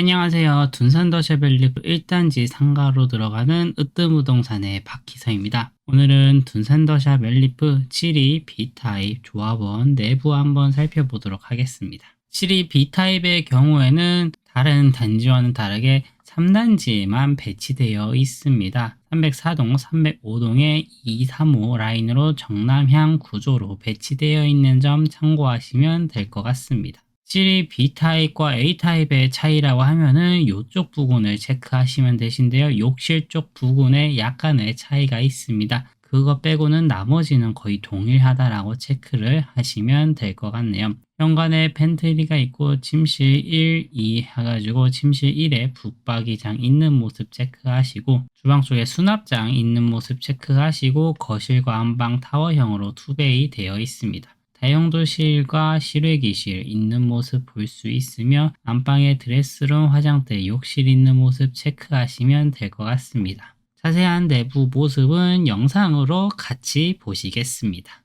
안녕하세요. 둔산더샤벨리프 1단지 상가로 들어가는 으뜸부동산의 박희서입니다. 오늘은 둔산더샤 멜리프 7위 B타입 조합원 내부 한번 살펴보도록 하겠습니다. 7위 B타입의 경우에는 다른 단지와는 다르게 3단지에만 배치되어 있습니다. 304동, 305동의 235 라인으로 정남향 구조로 배치되어 있는 점 참고하시면 될 것 같습니다. 확실히 B타입과 A타입의 차이라고 하면은 이쪽 부분을 체크하시면 되신데요. 욕실 쪽 부분에 약간의 차이가 있습니다. 그거 빼고는 나머지는 거의 동일하다라고 체크를 하시면 될 것 같네요. 현관에 팬트리가 있고 침실 1, 2 해가지고 침실 1에 북박이장 있는 모습 체크하시고 주방 쪽에 수납장 있는 모습 체크하시고 거실과 안방 타워형으로 투베이 되어 있습니다. 다용도실과 실외기실 있는 모습 볼 수 있으며 안방에 드레스룸, 화장대, 욕실 있는 모습 체크하시면 될 것 같습니다. 자세한 내부 모습은 영상으로 같이 보시겠습니다.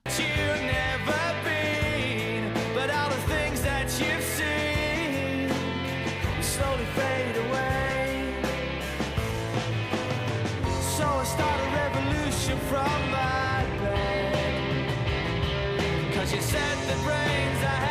she said that brains.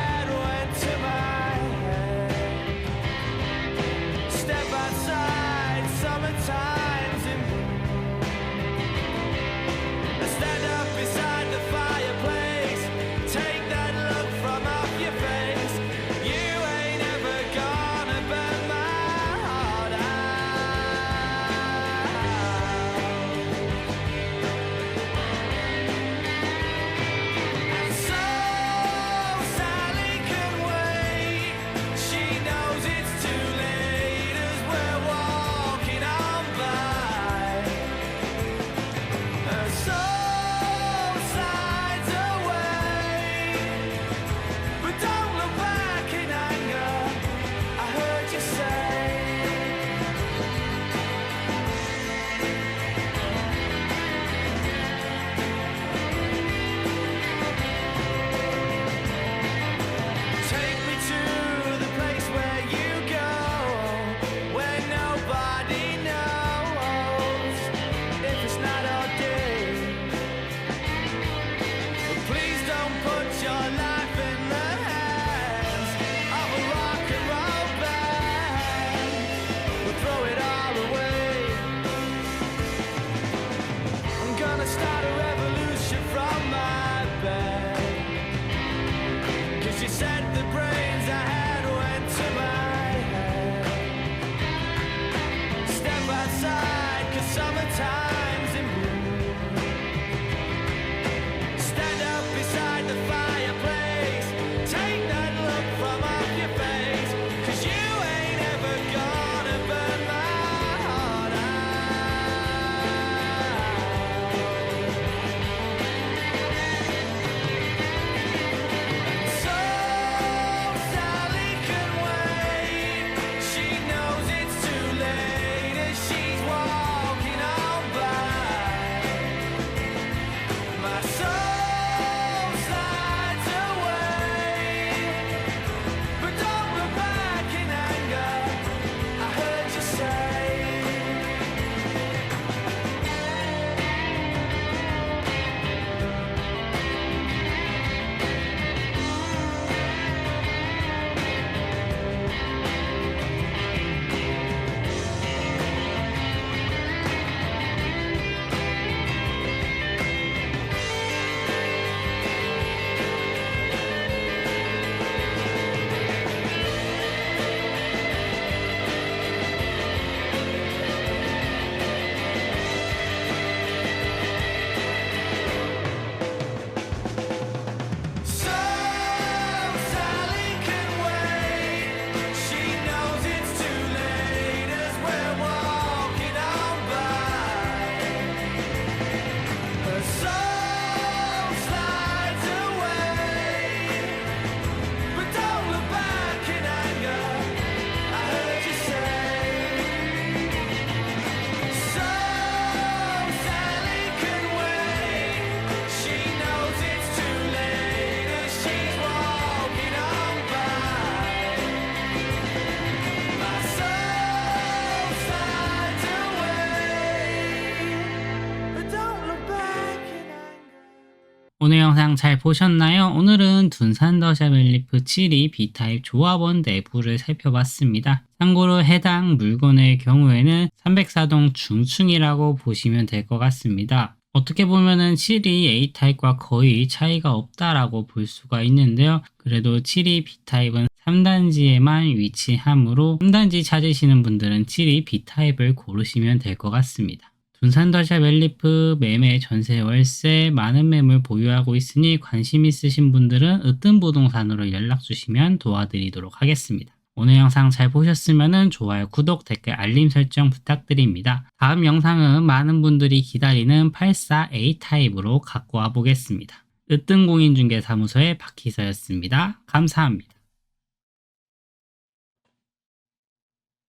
time. 오늘 영상 잘 보셨나요? 오늘은 둔산더샤 멜리프 7이 B타입 조합원 내부를 살펴봤습니다. 참고로 해당 물건의 경우에는 304동 중층이라고 보시면 될 것 같습니다. 어떻게 보면은 7이 A타입과 거의 차이가 없다라고 볼 수가 있는데요. 그래도 7이 B타입은 3단지에만 위치하므로 3단지 찾으시는 분들은 7이 B타입을 고르시면 될 것 같습니다. 둔산더샤 멜리프 매매 전세 월세 많은 매물 보유하고 있으니 관심 있으신 분들은 으뜸 부동산으로 연락 주시면 도와드리도록 하겠습니다. 오늘 영상 잘 보셨으면 좋아요, 구독, 댓글, 알림 설정 부탁드립니다. 다음 영상은 많은 분들이 기다리는 84A 타입으로 갖고 와 보겠습니다. 으뜸공인중개사무소의 박희서였습니다. 감사합니다.